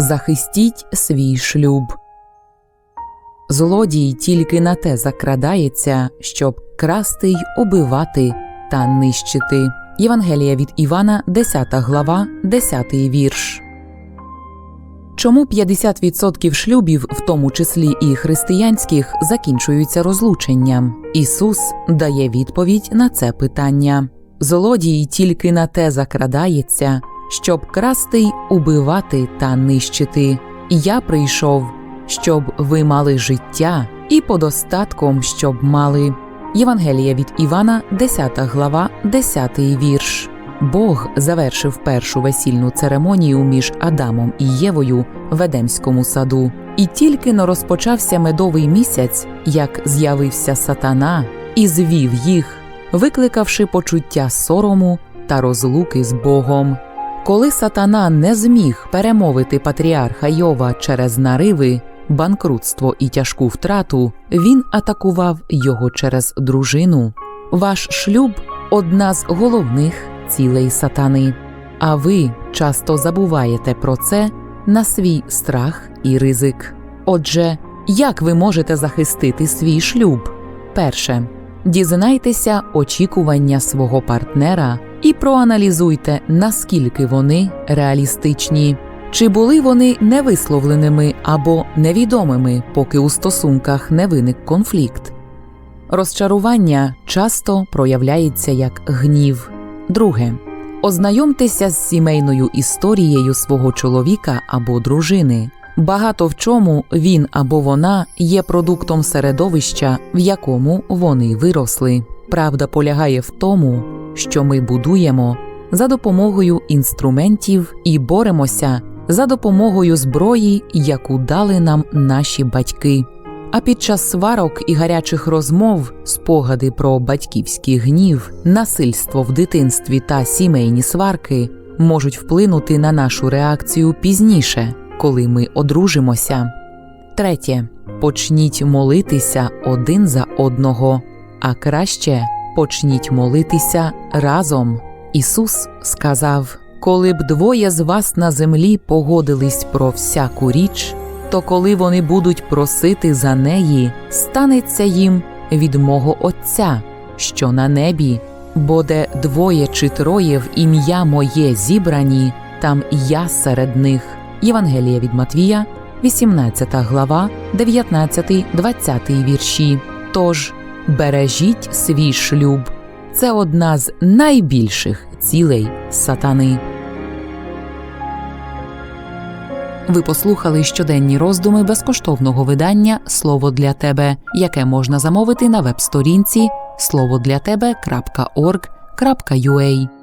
Захистіть свій шлюб. Злодій тільки на те закрадається, щоб красти й убивати та нищити. Євангелія від Івана, 10 глава, 10 вірш. Чому 50% шлюбів, в тому числі і християнських, закінчуються розлученням? Ісус дає відповідь на це питання. Злодій тільки на те закрадається, щоб красти убивати та нищити. Я прийшов, щоб ви мали життя і подостатком, щоб мали. Євангелія від Івана, 10 глава, 10 вірш. Бог завершив першу весільну церемонію між Адамом і Євою в Едемському саду. І тільки но розпочався медовий місяць, як з'явився сатана і звів їх, викликавши почуття сорому та розлуки з Богом. Коли сатана не зміг перемовити патріарха Йова через нариви, банкрутство і тяжку втрату, він атакував його через дружину. Ваш шлюб одна з головних цілей сатани. А ви часто забуваєте про це на свій страх і ризик. Отже, як ви можете захистити свій шлюб? Перше. Дізнайтеся очікування свого партнера і проаналізуйте, наскільки вони реалістичні, чи були вони невисловленими або невідомими, поки у стосунках не виник конфлікт. Розчарування часто проявляється як гнів. Друге. Ознайомтеся з сімейною історією свого чоловіка або дружини. Багато в чому він або вона є продуктом середовища, в якому вони виросли. Правда полягає в тому, що ми будуємо за допомогою інструментів і боремося за допомогою зброї, яку дали нам наші батьки. А під час сварок і гарячих розмов спогади про батьківський гнів, насильство в дитинстві та сімейні сварки можуть вплинути на нашу реакцію пізніше, коли ми одружимося. Третє. Почніть молитися один за одного, а краще почніть молитися разом. Ісус сказав: Коли б двоє з вас на землі погодились про всяку річ, то коли вони будуть просити за неї, станеться їм від мого Отця, що на небі, бо де двоє чи троє в ім'я моє зібрані, там я серед них. Євангелія від Матвія, 18 глава, 19-20 вірші. Тож бережіть свій шлюб. Це одна з найбільших цілей сатани. Ви послухали щоденні роздуми безкоштовного видання Слово для тебе, яке можна замовити на веб-сторінці словодлятебе.org.ua